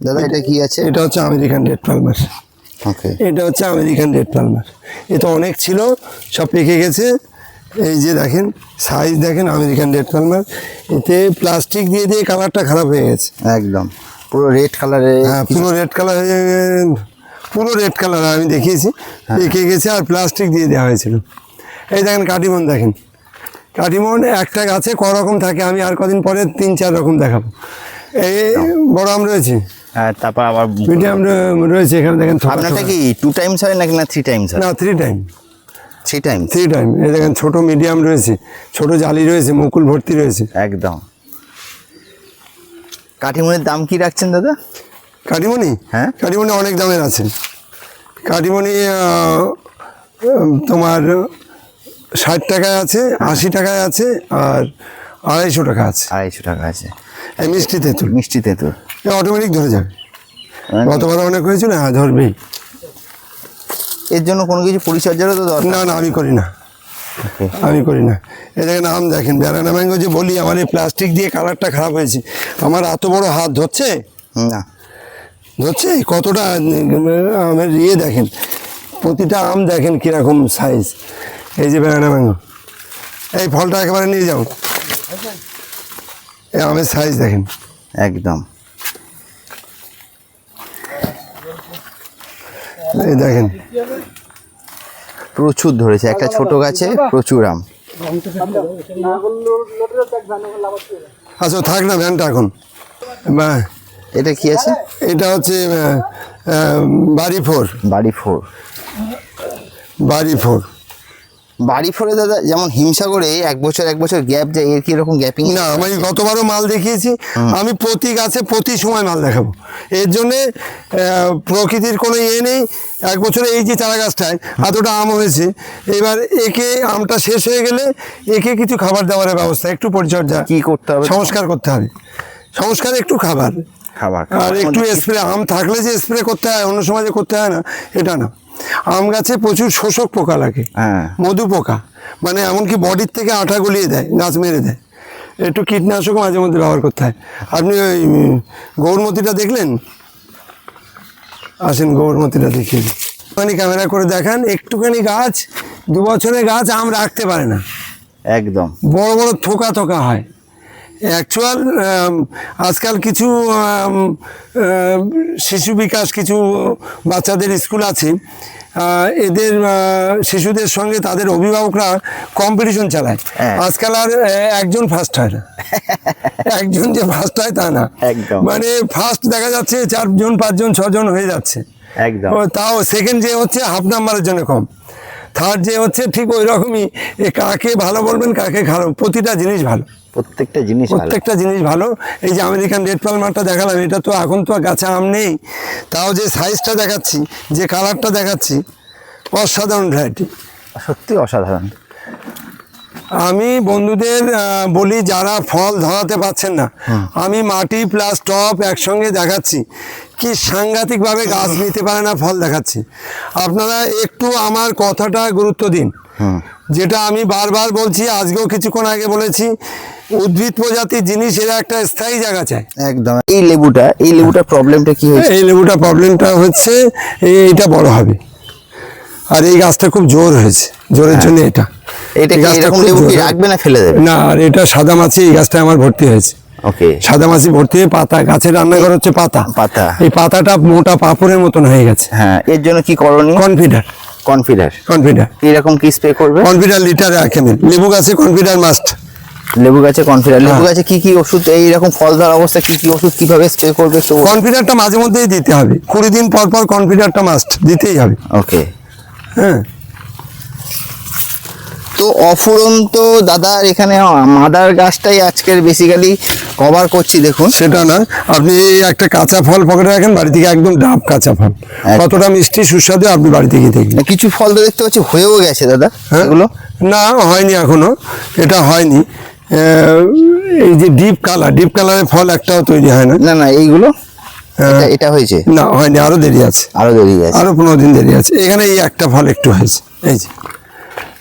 দাদা এটা কি আছে? এটা হচ্ছে আমেরিকান রেড পালমার। ওকে। এটা হচ্ছে আমেরিকান রেড পালমার। এ তো অনেক ছিল সব পেকে গেছে। এই যে দেখেন সাইজ দেখেন আমেরিকান রেড পালমার। এতে প্লাস্টিক দিয়ে দিয়ে কালারটা খারাপ হয়ে গেছে। একদম। পুরো রেড কালারে হ্যাঁ পুরো রেড কালার পুরো রেড কালার আমি দেখিয়েছি। পেকে গেছে আর প্লাস্টিক দিয়ে দেওয়া হয়েছিল। এই দেখেন কাটিমন দেখেন। কাটিমন একটা গাছে ক রকম থাকে আমি আর কদিন পরে তিন চার রকম দেখাবো। এই বড় আম রয়েছে। আর তারপর আবার মিডিয়াম রয়েছে এখানে দেখেন আপনারটা কি টু টাইমস হয় নাকি না থ্রি টাইমস হয় না three time three times three time এই দেখেন ছোট মিডিয়াম রয়েছে। ছোট জালি রয়েছে মুকুল ভর্তি রয়েছে। একদম। কাঠিমুনির দাম কি রাখছেন দাদা? কাটিমনি হ্যাঁ। কাটিমনি অনেক দামের আছে। উম, তোমার ষাট টাকায় আছে আশি টাকায় আছে আর আড়াইশো টাকা আছে। আড়াইশো টাকা আছে। মিষ্টি তেঁতুল। মিষ্টি তেঁতুল। অটোমেটিক ধরে যাবে। মানে গতবার অনেক হয়েছিল হ্যাঁ ধরবেই এর জন্য কোনো কিছু পরিচর্যারও তো দরকার। না না আমি করি না। আমি করি না। এ দেখেন আম দেখেন ব্যানানা ম্যাঙ্গো যে বলি আমার এই প্লাস্টিক দিয়ে কালারটা খারাপ হয়েছে। আমার এত বড় হাত ধরছে? না। ধরছে? কতটা আমের ইয়ে দেখেন প্রতিটা আম দেখেন কীরকম সাইজ এই যে ব্যানানা ম্যাঙ্গো এই ফলটা একেবারে নিয়ে যাও। আমের সাইজ দেখেন। একদম। এই দেখেন। প্রচুর ধরেছে একটা ছোট গাছে প্রচুর আম। আচ্ছা থাক না ভ্যানটা এখন। এটা কি আছে? এটা হচ্ছে বাড়ি ফোর। বাড়ি ফোর। বাড়ি ফোর। বাড়ি ফোরে দাদা যেমন হিমসাগরে এক বছর এক বছর গ্যাপ যায় এর কি রকম গ্যাপিং না আমি গতবারও মাল দেখিয়েছি। আমি প্রতি গাছে প্রতি সময় মাল দেখাবো। এর জন্যে প্রকৃতির কোনো ইয়ে নেই। এক বছরে এই যে চারা গাছটায় এতটা আম হয়েছে এবার একে আমটা শেষ হয়ে গেলে একে কিছু খাবার দাবারের ব্যবস্থা একটু পরিচর্যা। কি করতে হবে? সংস্কার করতে হবে। সংস্কার একটু খাবার। খাবার আর একটু স্প্রে আম থাকলে যে স্প্রে করতে হয় অন্য সময় যে করতে হয় না এটা না। আম গাছে প্রচুর শোষক পোকা লাগে। হ্যাঁ। মধু পোকা। মানে এমনকি বডির থেকে আঠা গলিয়ে দেয় গাছ মেরে দেয়। একটু কীটনাশক মাঝে মধ্যে ব্যবহার করতে হয়। আপনি ওই গৌরমতিটা দেখলেন? আসেন গৌরমতিটা দেখিয়ে একটুখানি ক্যামেরা করে দেখান একটুখানি গাছ দু বছরের গাছ আম রাখতে পারে না। একদম। বড় বড় থোকা থোকা হয়। অ্যাকচুয়াল আজকাল কিছু আম, আম, শিশু বিকাশ কিছু বাচ্চাদের স্কুল আছে এদের শিশুদের সঙ্গে তাদের অভিভাবকরা কম্পিটিশন চালায়। হ্যাঁ। আজকাল আর একজন ফার্স্ট হয় না। একজন যে ফার্স্ট হয় তা না। মানে ফার্স্ট দেখা যাচ্ছে চারজন পাঁচজন ছজন হয়ে যাচ্ছে। একদম। তাও সেকেন্ড যে হচ্ছে হাফ নাম্বারের জন্য কম। থার্ড যে হচ্ছে ঠিক ওই রকমই কাকে ভালো বলবেন কাকে খারাপ প্রতিটা জিনিস ভালো। প্রত্যেকটা জিনিস প্রত্যেকটা জিনিস ভালো। এই যে আমেরিকান রেড পালমারটা দেখালাম এটা তো এখন তো গাছে আম নেই। তাও যে সাইজটা দেখাচ্ছি যে কালারটা দেখাচ্ছি অসাধারণ ভ্যারাইটি সত্যি অসাধারণ। আমি বন্ধুদের বলি যারা ফল ধরাতে পারছেন না আমি মাটি প্লাস টপ একসঙ্গে দেখাচ্ছি। কি সাংঘাতিকভাবে গাছ নিতে পারে না ফল দেখাচ্ছি। আপনারা একটু আমার কথাটা গুরুত্ব দিন। যেটা আমি বারবার বলছি আজকেও কিছুক্ষণ আগে বলেছি উদ্ভিদ প্রজাতির জিনিস এরা একটা স্থায়ী জায়গা চায়। একদম। এই লেবুটা এই লেবুটার প্রবলেমটা কি হয়েছে? এই লেবুটা প্রবলেমটা হচ্ছে এই- এইটা বড় হবে। আর এই গাছটা খুব জোর হয়েছে জোরের জন্য এটা। এটা গাছটা লেবু কি রাখবে না ফেলে দেবে? না আর এটা সাদা মাছি এই গাছটা আমার ভর্তি হয়েছে। ওকে। সাদা মাছি ভর্তি হয়ে পাতা গাছের রান্নাঘর হচ্ছে পাতা। পাতা। এই পাতাটা মোটা পাপড়ের মতন হয়ে গেছে। হ্যাঁ এর জন্য কি করণীয়? কনফিডার কনফিডার কনফিডার এরকম কি স্প্রে করবে? কনফিডার লিটারে রাখেন লেবু গাছে কনফিডার মাস্ট লেবু গাছে কনফিডার লেবু হ্যাঁ। গাছে কি কি ওষুধ এইরকম ফল ধরা অবস্থা কি কি ওষুধ কীভাবে স্প্রে করবে একটু কনফিডারটা মাঝে মধ্যেই দিতে হবে। কুড়ি দিন পর পর কনফিডারটা মাস্ট দিতেই হবে। ওকে হ্যাঁ। তো অফুরন্ত দাদার এখানে মাদার গাছটাই আজকের বেসিক্যালি কভার করছি দেখুন। সেটা না আপনি একটা কাঁচা ফল পকেটে রাখেন বাড়ি থেকে একদম ডাব কাঁচা ফল। কতটা মিষ্টি সুস্বাদু আপনি বাড়ি থেকে দেখবেন কিছু ফল তো দেখতে পাচ্ছি হয়েও গেছে দাদা হ্যাঁ? এগুলো? না হয়নি এখনও। এটা হয়নি। এই যে ডিপ কালার ডিপ কালারের ফল একটাও তৈরি হয় না? না না এইগুলো। এটা হয়েছে। না হয়নি আরও দেরি আছে। আরও দেরি আছে। আরও পনেরো দিন দেরি আছে। এখানে এই একটা ফল একটু হয়েছে। এই যে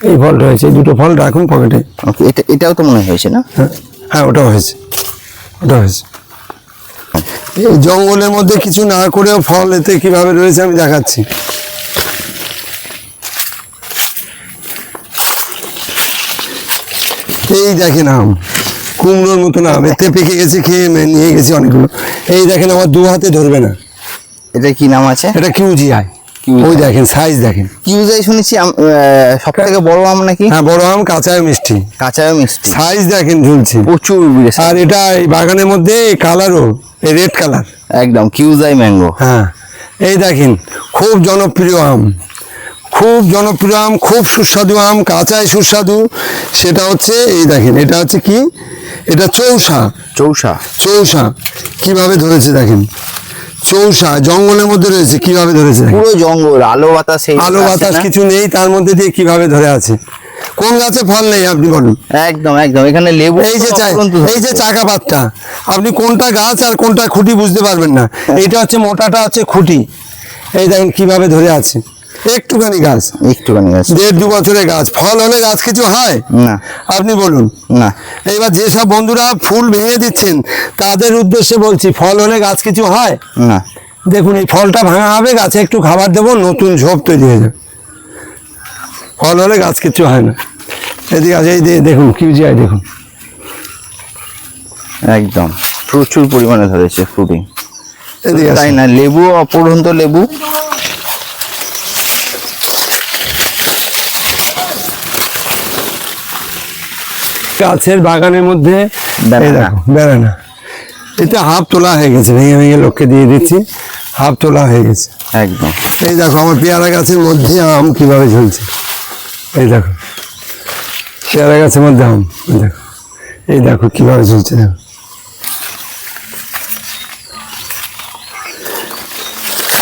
এই ফলটা হয়েছে এই দুটো ফল রাখুন পকেটে এটা এটাও তো মনে হয়েছে না? হ্যাঁ হ্যাঁ ওটাও হয়েছে। ওটা হয়েছে। এই জঙ্গলের মধ্যে কিছু না করেও ফল এতে কীভাবে রয়েছে আমি দেখাচ্ছি। এই দেখেন আম। কুমড়োর মতন আম। এতে পেকে গেছে খেয়ে নিয়ে গেছি অনেকগুলো। এই দেখেন আমার দু হাতে ধরবে না। এটা কি নাম আছে? এটা কিউজি আয় ওই। দেখেন সাইজ দেখেন। কিউজাই শুনেছি সব থেকে বড় আম নাকি? হ্যাঁ বড় আম কাঁচায় মিষ্টি। কাঁচাও মিষ্টি। সাইজ দেখেন ঝুলছে। প্রচুর আর এটা এই বাগানের মধ্যে কালারও রেড কালার একদম কিউজাই ম্যাঙ্গো হ্যাঁ। এই দেখেন খুব জনপ্রিয় আম। খুব জনপ্রিয় আম খুব সুস্বাদু আম কাঁচায় সুস্বাদু। সেটা হচ্ছে এই দেখেন এটা হচ্ছে কি? এটা চৌসা চৌসা চৌসা কীভাবে ধরেছে দেখেন? চৌসা জঙ্গলের মধ্যে রয়েছে কীভাবে ধরেছে। পুরো জঙ্গল আলো বাতাস আলো বাতাস কিছু নেই তার মধ্যে দিয়ে কীভাবে ধরে আছে? কোন গাছে ফল নেই আপনি বলুন। একদম একদম। এখানে লেবু এই যে এই যে। চাকা পাতটা আপনি কোনটা গাছ আর কোনটা খুঁটি বুঝতে পারবেন না। এইটা হচ্ছে মোটাটা হচ্ছে খুঁটি। এই দেখেন কীভাবে ধরে আছে। একটুখানি গাছ। একটুখানি আছে দেড় দু বছরের গাছ। ফল হলে গাছ কিছু হয়? না। আপনি বলুন। না। এইবার যেসব বন্ধুরা ফুল ভেঙে দিচ্ছেন তাদের উদ্দেশ্যে বলছি ফল হলে গাছ কিছু হয়? না। দেখুন এই ফলটা ভাঙা হবে গাছে একটু খাবার দেবো নতুন ঝোপ তৈরি হয়ে যাবে। ফল হলে গাছ কিছু হয় না। এদিকে আছে এই দেখুন কিউজিআই দেখুন। একদম। প্রচুর পরিমাণে ধরেছে ফ্রুটিং এদিকে তাই না লেবু অপরন্ত লেবু? গাছের বাগানের মধ্যে। বেড়ানা। এতে হাফ তোলা হয়ে গেছে ভেঙে ভেঙে লোককে দিয়ে দিচ্ছি। হাফ তোলা হয়ে গেছে। একদম। এই দেখো আমার পেয়ারা গাছের মধ্যে আম কীভাবে ঝুলছে। এই দেখো পেয়ারা গাছের মধ্যে আম দেখো। এই দেখো কীভাবে ঝুলছে দেখো।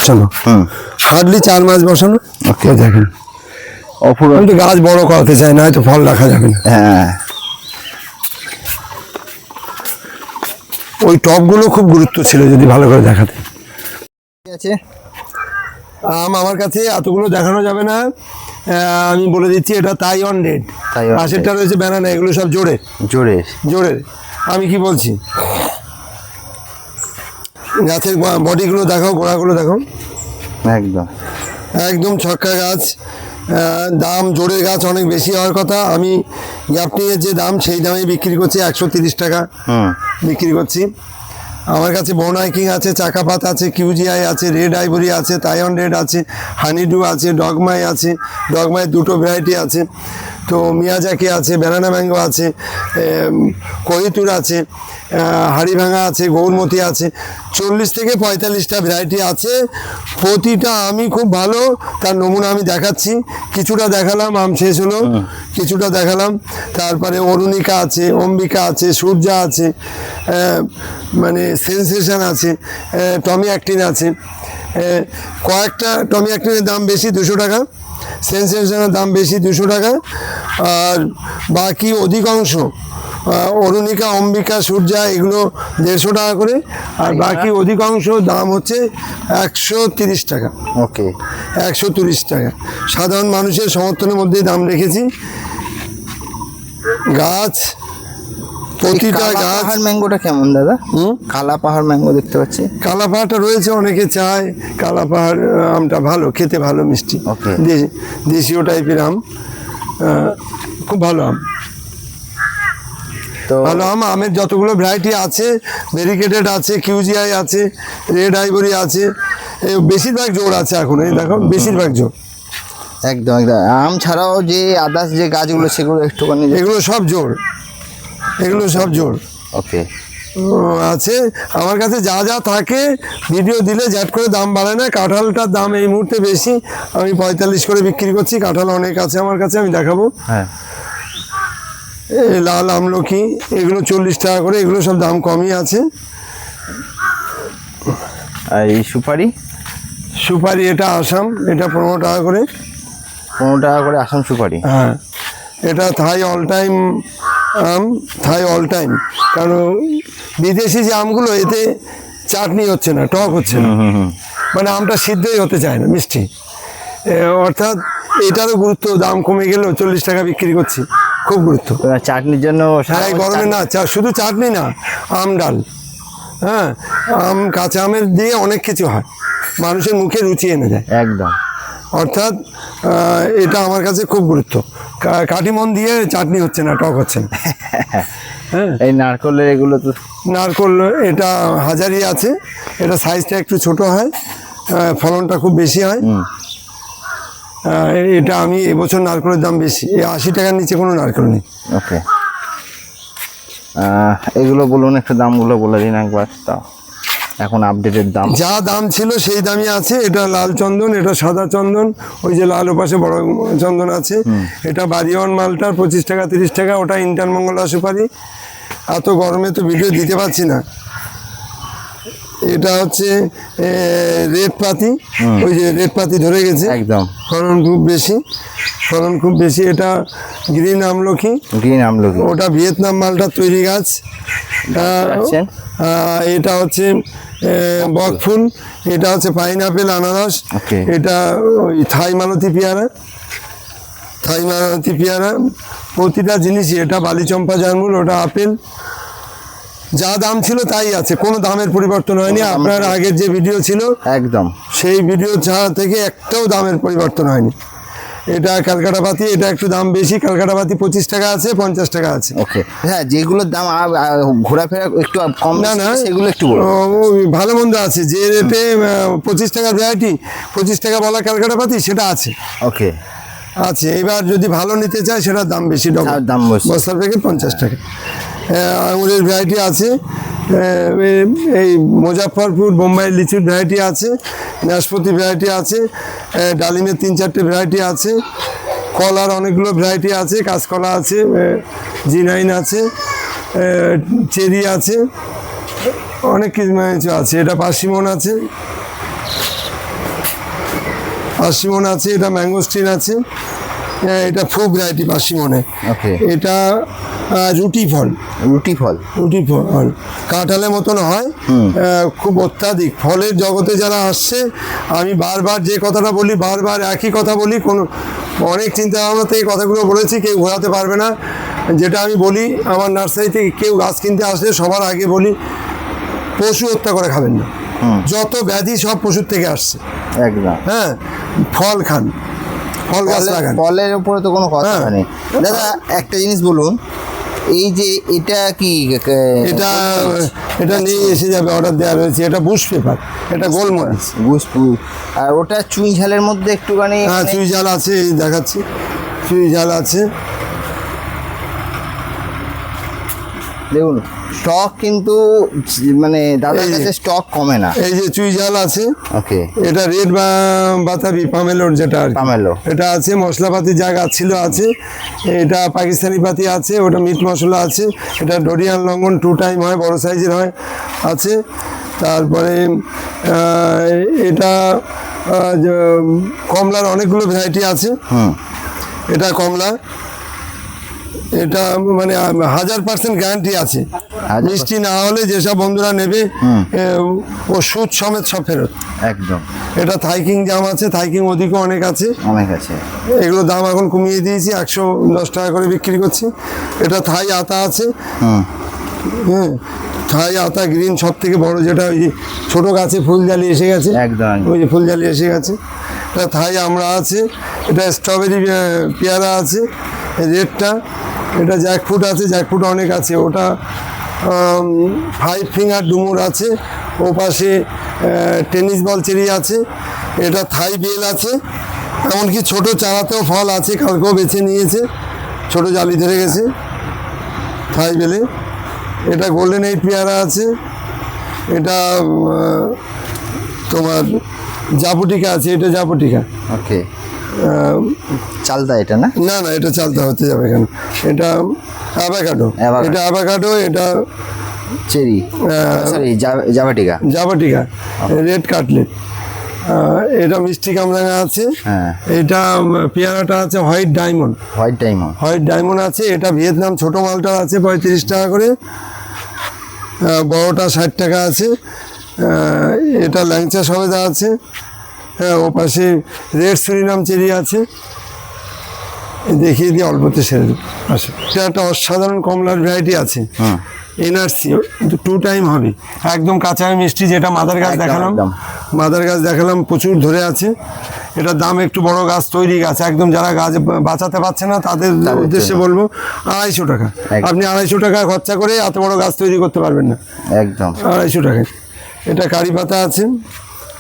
চলো। হুম। হার্ডলি চার মাস বসানো. ওকে। দেখেন। অপূর্ব। গাছ বড় করাতে চাই না হয়তো ফল রাখা যাবে না। হ্যাঁ। ওই টপগুলো খুব গুরুত্ব ছিল যদি ভালো করে দেখাতে। ঠিক আছে। আম আমার কাছে এতগুলো দেখানো যাবে না। আমি বলে দিচ্ছি এটা তাইওয়ান রেড তাইওয়ান পাশেরটা রয়েছে ব্যানানা এগুলো সব জোরে। জোরে। জোরে আমি কি বলছি? গাছের বডিগুলো দেখাও গোড়াগুলো দেখাও। একদম। একদম ছক্কা গাছ। দাম জোরের গাছ অনেক বেশি হওয়ার কথা। আমি গ্যাপটিংয়ের যে দাম সেই দামে বিক্রি করছি একশো তিরিশ টাকা। বিক্রি করছি। আমার কাছে বোনাইকিং আছে চাকাপাত আছে কিউজিআই আছে রেড আইভরি আছে তাইওয়ান রেড আছে হানিডু আছে ডগমাই আছে ডগমাই দুটো ভ্যারাইটি আছে। তো মিয়াজাকি আছে ব্যানানা ম্যাঙ্গো আছে কহিতুর আছে হাড়িভাঙা আছে গৌরমতি আছে। চল্লিশ থেকে পঁয়তাল্লিশটা ভ্যারাইটি আছে। প্রতিটা আমি খুব ভালো তার নমুনা আমি দেখাচ্ছি। কিছুটা দেখালাম আম শেষ হলো। কিছুটা দেখালাম। তারপরে অরুণিকা আছে অম্বিকা আছে সূর্যা আছে মানে সেন্সেশন আছে টমি অ্যাক্টিন আছে কয়েকটা টমি অ্যাক্টিনের দাম বেশি দুশো টাকা সেন্সেশনের দাম বেশি দুশো টাকা আর বাকি অধিকাংশ অরুণিকা অম্বিকা সূর্যা এগুলো দেড়শো টাকা করে আর বাকি অধিকাংশ দাম হচ্ছে একশো তিরিশ টাকা। ওকে। একশো তিরিশ টাকা। সাধারণ মানুষের সমর্থনের মধ্যেই দাম রেখেছি। গাছ প্রতিটা গাছ পাহাড় ম্যাঙ্গোটা কেমন দাদা? হুম? কালা পাহাড় ম্যাঙ্গো দেখতে পাচ্ছি। কালা পাহাড়টা রয়েছে অনেকে চায়। কালা পাহাড় আমটা ভালো খেতে ভালো মিষ্টি। দেশীয় টাইপের আম খুব ভালো আম। তো ভালো আম আমের যতগুলো ভ্যারাইটি আছে ভেরিকেটেড আছে কিউজিআই আছে রেড আইভরি আছে বেশিরভাগ জোর আছে এখন এই দেখো বেশিরভাগ জোর। একদম একদম। আম ছাড়াও যে আদার্স যে গাছগুলো সেগুলো একটুখানি এগুলো সব জোর। এগুলো সব জোর। ওকে আছে। আমার কাছে যা যা থাকে ভিডিও দিলে জ্যাট করে দাম বাড়ায় না। কাঁঠালটার দাম এই মুহূর্তে বেশি। আমি পঁয়তাল্লিশ করে বিক্রি করছি। কাঁঠাল অনেক আছে আমার কাছে আমি দেখাবো। হ্যাঁ। লাল আমলকি এগুলো চল্লিশ টাকা করে এগুলো সব দাম কমই আছে। এই সুপারি? সুপারি এটা আসাম এটা পনেরো টাকা করে। পনেরো টাকা করে আসাম সুপারি? হ্যাঁ। এটা থাই অল টাইম আম থাই অল টাইম কারণ বিদেশি যে আমগুলো এতে চাটনি হচ্ছে না টক হচ্ছে না। মানে আমটা সিদ্ধই হতে চায় না মিষ্টি। অর্থাৎ এটারও গুরুত্ব দাম কমে গেলেও চল্লিশ টাকা বিক্রি করছি খুব গুরুত্ব। চাটনির জন্য হ্যাঁ এই গরমে না চা- শুধু চাটনি না আম ডাল। হ্যাঁ আম কাঁচা আমের দিয়ে অনেক কিছু হয় মানুষের মুখে রুচি এনে দেয়। একদম। অর্থাৎ এটা আমার কাছে খুব গুরুত্ব। কাঠিমন দিয়ে চাটনি হচ্ছে না টক হচ্ছে না। হ্যাঁ। এই নারকলের এগুলো তো নারকল এটা হাজারি আছে। এটা সাইজটা একটু ছোট হয় ফলনটা খুব বেশি হয়। এটা আমি এবছর নারকলের দাম বেশি। এই আশি টাকার নিচে কোনো নারকল নেই। ওকে। এগুলো বলুন একটু দামগুলো বলে দিন একবার তাও। এখন আপডেটের দাম। যা দাম ছিল সেই দামই আছে। এটা লাল চন্দন এটা সাদা চন্দন। ওই যে লাল ওপাশে বড় চন্দন আছে। এটা বাড়িওয়ান মালটার পঁচিশ টাকা তিরিশ টাকা। ওটা ইন্টার মঙ্গলা সুপারি। এত গরমে তো ভিডিও দিতে পারছি না। এটা হচ্ছে রেড পাতি। ওই যে রেড পাতি ধরে গেছে। একদম। ফলন খুব বেশি। ফলন খুব বেশি। এটা গ্রিন আমলকি গ্রিন আমলকি ওটা ভিয়েতনাম মালটা তৈরি গাছ? এটা হচ্ছে বকফুল এটা হচ্ছে পাইনাপেল আনারস এটা ওই থাই মালতী পেয়ারা থাই মালতী পেয়ারা প্রতিটা জিনিসই এটা বালিচম্পা জামরুল ওটা আপেল। যা দাম ছিল তাই আছে কোনো দামের পরিবর্তন হয়নি আপনার আগের যে ভিডিও ছিল একদম। সেই ভিডিও ছাড়া থেকে একটাও দামের পরিবর্তন হয়নি। এটা ক্যালকাটা পাতি এটা একটু দাম বেশি ক্যালকাটা পাতি পঁচিশ টাকা আছে পঞ্চাশ টাকা আছে। ওকে। হ্যাঁ যেগুলোর দাম ঘোরাফেরা একটু কম না না সেগুলো একটু ভালো মন্দ আছে যে রেটে পঁচিশ টাকা ভ্যারাইটি পঁচিশ টাকা বলা ক্যালকাটা পাতি সেটা আছে। ওকে। আছে এবার যদি ভালো নিতে চায় সেটার দাম বেশি দাম বেশি। বস্তার প্যাকেট পঞ্চাশ টাকা। আঙুরের ভ্যারাইটি আছে এই মুজাফরপুর বোম্বাই, লিচুর ভ্যারাইটি আছে, নাশপাতি ভ্যারাইটি আছে ডালিমের তিন চারটে ভ্যারাইটি আছে, কলার অনেকগুলো ভ্যারাইটি আছে, কাঁচকলা আছে জি নাইন আছে চেরি আছে, অনেক কিছু আছে। এটা পার্সিমন আছে পার্সিমন আছে, এটা ম্যাঙ্গোস্টিন আছে এটা ফোক ভ্যারাইটি ওকে এটা রুটি ফল। রুটি ফল। রুটি ফল। কাঁঠালের মতন হয়। খুব অত্যাধিক। ফলের জগতে যারা আসছে আমি বারবার যে কথাটা বলি বারবার একই কথা বলি কোনো অনেক চিন্তা ভাবনা থেকে কথাগুলো বলেছি কেউ ঘোরাতে পারবে না। যেটা আমি বলি আমার নার্সারি থেকে কেউ গাছ কিনতে আসলে সবার আগে বলি পশু হত্যা করে খাবেন না। যত ব্যাধি সব পশুর থেকে আসছে। একদম। হ্যাঁ ফল খান। ফল গাছ লাগান। ফলের উপরে তো কোনো কথা হ্যাঁ। নেই দাদা একটা জিনিস বলুন এই যে এটা কি এটা এটা নিয়ে এসে যাবে অর্ডার দেওয়া রয়েছে। এটা বুশ পেপার এটা গোলমরিচ। বুঝপুর আর ওটা চুই ঝালের মধ্যে একটুখানি হ্যাঁ মানে- চুই ঝাল আছে দেখাচ্ছি। চুই ঝাল আছে। দেখুন স্টক কিন্তু মানে দাদার যে- কাছে স্টক কমে না। এই যে চুই জাল আছে ওকে এটা রেড বাতাবি পামেলোর যেটা আর পামেলো। এটা আছে মশলাপাতি যা গাছ ছিল আছে এটা পাকিস্তানি পাতি আছে ওটা মিট মশলা আছে এটা ডোরিয়ান লঙ্গন টু টাইম হয় বড় সাইজের হয় আছে। তারপরে এটা কমলার অনেকগুলো ভ্যারাইটি আছে। হুম। এটা কমলা। এটা মানে হাজার পার্সেন্ট গ্যারান্টি আছে। মিষ্টি না হলে যেসব বন্ধুরা নেবে ও সুদ সমেত সব ফেরত। একদম। এটা থাইকিং জাম আছে থাইকিং ওদিকে অনেক আছে। অনেক আছে। এগুলো দাম এখন কমিয়ে দিয়েছি একশো দশ টাকা করে বিক্রি করছি। এটা থাই আতা আছে। হ্যাঁ থাই আতা গ্রিন সব থেকে বড় যেটা ওই ছোটো গাছে ফুল জালি এসে গেছে। একদম। ওই যে ফুলজালি এসে গেছে। এটা থাই আমরা আছে এটা স্ট্রবেরি পেয়ারা আছে। রেডটা এটা জ্যাকফ্রুট আছে জ্যাকফ্রুট অনেক আছে। ওটা ফাইভ ফিঙ্গার ডুমুর আছে। ও পাশে টেনিস বল চেরি আছে। এটা থাই বেল আছে। এমনকি ছোট চারাতেও ফল আছে, কালকেও বেছে নিয়েছে। ছোট জালি ধরে গেছে থাই বেলে এটা গোল্ডেন এইট পেয়ারা আছে। এটা তোমার জাপুটিকা আছে, এটা জাপুটিকা। ওকে চালদা এটা না? না না এটা চালতে হতে যাবে কেন এটা অ্যাভাকাডো। এটা অ্যাভাকাডো এটা চেরি। সরি জাভাটিকা জাপাটিকা রেড কাটলেট এটা মিষ্টি কামরাঙা আছে। হ্যাঁ। এটা পেয়ারাটা আছে white diamond. White diamond. White diamond আছে এটা ভিয়েতনাম ছোট মালটা আছে পঁয়ত্রিশ টাকা করে। বড়টা ষাট টাকা আছে। এটা ল্যাংচা সবেদা আছে। হ্যাঁ ও পাশে রেড সুরিনাম চেরি আছে। দেখিয়ে দিয়ে অল্পতে সেরে দেবো আচ্ছা এটা একটা অসাধারণ কমলার ভ্যারাইটি আছে। এনআরসি টু টাইম হবে। একদম কাঁচা মিষ্টি যেটা মাদার গাছ দেখালাম। মাদার গাছ দেখালাম প্রচুর ধরে আছে। এটার দাম একটু বড় গাছ তৈরি গাছ। একদম যারা গাছ বাঁচাতে পারছে না তাদের তাদের উদ্দেশ্যে বলব আড়াইশো টাকা। আপনি আড়াইশো টাকা খরচা করে এত বড় গাছ তৈরি করতে পারবেন না। একদম। আড়াইশো টাকায়। এটা কারি পাতা আছে।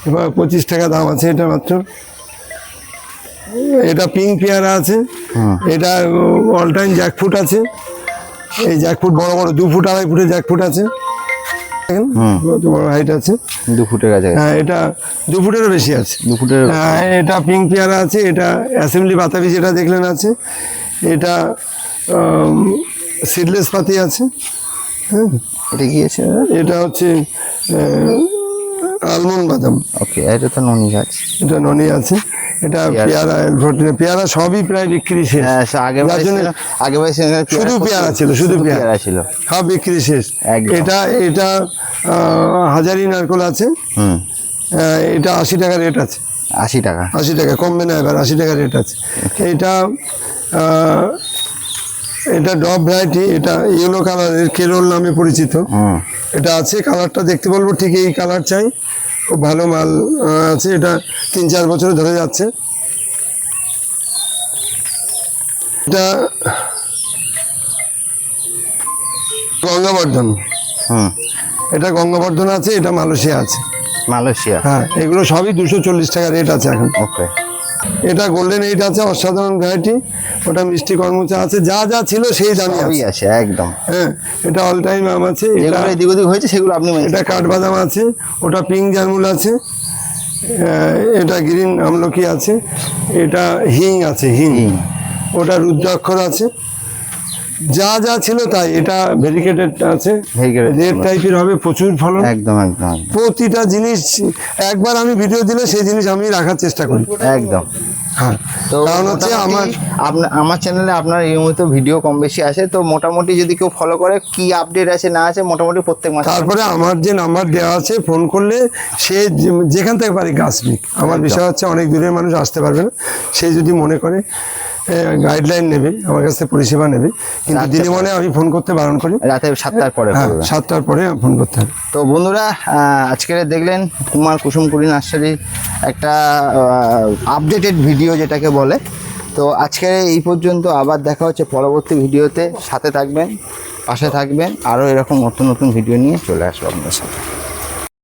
এবার পঁচিশ টাকা দাম আছে এটা মাত্র। এটা পিঙ্ক পেয়ারা আছে। এটা অল টাইম জ্যাকফুট আছে। এই জ্যাকফুট বড় বড় দু ফুট আড়াই ফুটের জ্যাকফুট আছে। বড় হাইট আছে। দু ফুটের কাছে হ্যাঁ এটা দু ফুটেরও বেশি আছে। দু ফুটের হ্যাঁ এটা পিঙ্ক পেয়ারা আছে এটা অ্যাসেম্বলি বাতাবি যেটা দেখলেন আছে। এটা সিডলেস পাতি আছে। হ্যাঁ। এটা কি আছে? এটা হচ্ছে আলমন্ড বাদাম। ওকে এটা তো ননি গাছ এটা ননি আছে। এটা পেয়ারা ভোট- পেয়ারা সবই প্রায় বিক্রি শেষ। হ্যাঁ আগে আগে শুধু পেয়ারা ছিল শুধু পেয়ারা। ছিল। সব বিক্রি শেষ। এটা এটা হাজারি নারকল আছে। হুম। এটা আশি টাকা রেট আছে। আশি টাকা। আশি টাকা কমবে না এবার আশি টাকা রেট আছে। এটা এটা ডব ভ্যারাইটি এটা ইয়েলো কালারের কেরল নামে পরিচিত। এটা আছে কালারটা দেখতে বলব ঠিক এই কালার চাই। খুব ভালো মাল আছে এটা তিন চার বছর ধরে যাচ্ছে। এটা গঙ্গাবর্ধন। হুম। এটা গঙ্গাবর্ধন আছে এটা মালয়েশিয়া আছে। মালয়েশিয়া। হ্যাঁ এগুলো সবই দুশো চল্লিশ টাকা রেট আছে এখন। ওকে এটা গোল্ডেন এইট আছে অসাধারণ ভ্যারাইটি ওটা মিষ্টি কর্মচা আছে যা যা ছিল সেই সবই আছে। একদম। হ্যাঁ এটা অল টাইম আম আছে এটা যেগুলো এদিক ওদিক হয়েছে সেগুলো আপনি এটা কাঠবাদাম আছে ওটা পিঙ্ক জামুল আছে এটা গ্রিন আমলকি আছে এটা হিং আছে হিং। ওটা রুদ্রাক্ষর আছে যা যা ছিল তাই। এটা ভেরিকেটেড আছে। রেড টাইপের হবে প্রচুর ফলন। একদম একদম। প্রতিটা জিনিস একবার আমি ভিডিও দিলে সেই জিনিস আমি রাখার চেষ্টা করি। একদম। হ্যাঁ তো কারণ হচ্ছে আমার আপনার আমার চ্যানেলে আপনার ভিডিও কম বেশি আসে তো মোটামুটি যদি কেউ ফলো করে কি আপডেট আছে না আছে মোটামুটি প্রত্যেক মাসে তারপরে আমার যে নাম্বার দেওয়া আছে ফোন করলে সে যেখান থেকে পারে গাছ নিক। আমার বিষয় হচ্ছে অনেক দূরের মানুষ আসতে পারবে না। সে যদি মনে করে গাইডলাইন নেবে আমার কাছ পরিষেবা নেবে। কিন্তু রাত্রে দিনে মনে আমি ফোন করতে বারণ করি। রাতে সাতটার পরে হ্যাঁ সাতটার পরে ফোন করতে হবে। তো বন্ধুরা আজকের দেখলেন কুমার কুসুমপুরি নার্সারির একটা আপডেটেড ভিডিও যেটাকে বলে। তো আজকের এই পর্যন্ত আবার দেখা হচ্ছে পরবর্তী ভিডিওতে। সাথে থাকবেন পাশে থাকবেন আরও এরকম নতুন নতুন ভিডিও নিয়ে চলে আসব আপনাদের সাথে